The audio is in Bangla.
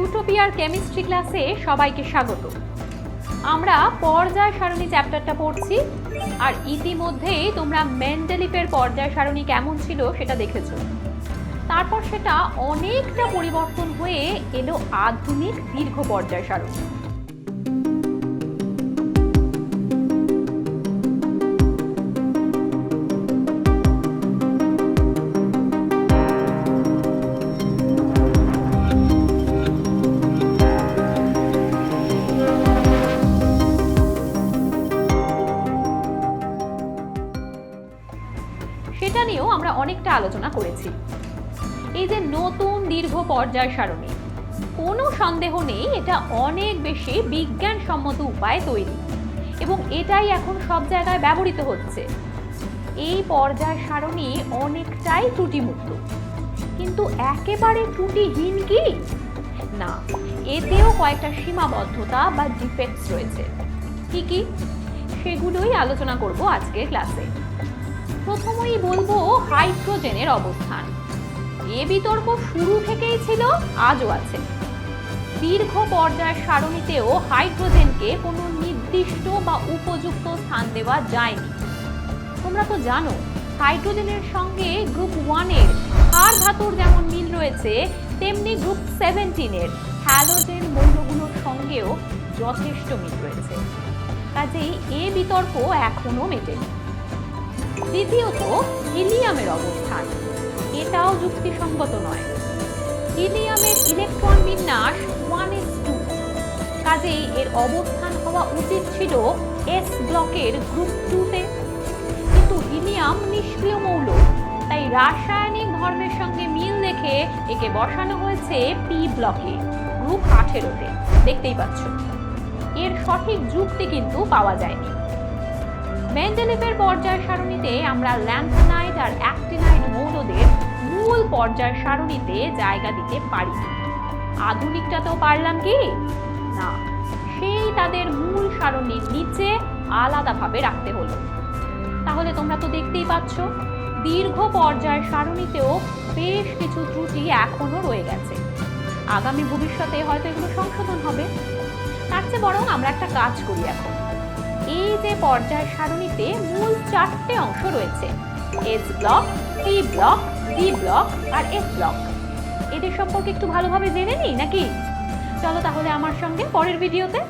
টিউটোপিয়ার কেমিস্ট্রি ক্লাসে সবাইকে স্বাগত। আমরা পর্যায় সারণী চ্যাপ্টারটা পড়ছি, আর ইতিমধ্যেই তোমরা মেন্ডেলিপের পর্যায় সারণী কেমন ছিল সেটা দেখেছ। তারপর সেটা অনেকটা পরিবর্তন হয়ে এলো আধুনিক দীর্ঘ পর্যায় সারণী। সেটা নিয়েও আমরা অনেকটা আলোচনা করেছি। এই যে নতুন দীর্ঘ পর্যায় সারণী, কোনো সন্দেহ নেই, এটা অনেক বেশি বিজ্ঞানসম্মত উপায়ে তৈরি এবং এটাই এখন সব জায়গায় ব্যবহৃত হচ্ছে। এই পর্যায় সারণী অনেকটাই ত্রুটিমুক্ত। কিন্তু একেবারে ত্রুটিহীন কি? না, এতেও কয়েকটা সীমাবদ্ধতা বা ডিফেক্টস রয়েছে। কি কি? সেগুলোই আলোচনা করব আজকের ক্লাসে প্রথমেই বলব হাইড্রোজেনের অবস্থান। এ বিতর্ক শুরু থেকেই ছিল, আজও আছে। দীর্ঘ পর্যায়ের সারণীতেও হাইড্রোজেনকে কোনো নির্দিষ্ট বা উপযুক্ত স্থান দেওয়া যায়নি। তোমরা তো জানো, হাইড্রোজেনের সঙ্গে গ্রুপ ওয়ানের আর ধাতুর যেমন মিল রয়েছে, তেমনি গ্রুপ সেভেন্টিনের হ্যালোজেন মৌলগুলোর সঙ্গেও যথেষ্ট মিল রয়েছে। কাজেই এ বিতর্ক এখনও মেটেনি। দ্বিতীয়ত, হিলিয়ামের অবস্থান। এটাও যুক্তিসঙ্গত নয়। হিলিয়ামের ইলেকট্রন বিন্যাস ওয়ান এস টু। কাজেই এর অবস্থান হওয়া উচিত ছিল এস ব্লকের গ্রুপ টুতে। কিন্তু হিলিয়াম নিষ্ক্রিয় মৌল, তাই রাসায়নিক ধর্মের সঙ্গে মিল রেখে একে বসানো হয়েছে পি ব্লকে, গ্রুপ আঠেরোতে। দেখতেই পাচ্ছ। এর সঠিক যুক্তি কিন্তু পাওয়া যায়নি। মেন্ডেলিভের পর্যায় সারণীতে আমরা ল্যান্থানাইট আর অ্যাক্টিনাইট মৌলদের মূল পর্যায় সারণীতে জায়গা দিতে পারি। আধুনিকটা তো পারলাম কি? না, সেই তাদের মূল সারণীর নিচে আলাদাভাবে রাখতে হলো। তাহলে তোমরা তো দেখতেই পাচ্ছ, দীর্ঘ পর্যায় সারণীতেও বেশ কিছু ত্রুটি এখনও রয়ে গেছে। আগামী ভবিষ্যতে হয়তো এগুলো সংশোধন হবে। তার চেয়ে বরং আমরা একটা কাজ করি এখন। এই যে পর্যায় সারণীতে মূল চারটে অংশ রয়েছে s block p block d block আর এস ব্লক এদের সম্পর্কে একটু ভালোভাবে জেনে নিই নাকি? চলো তাহলে আমার সঙ্গে পরের ভিডিওতে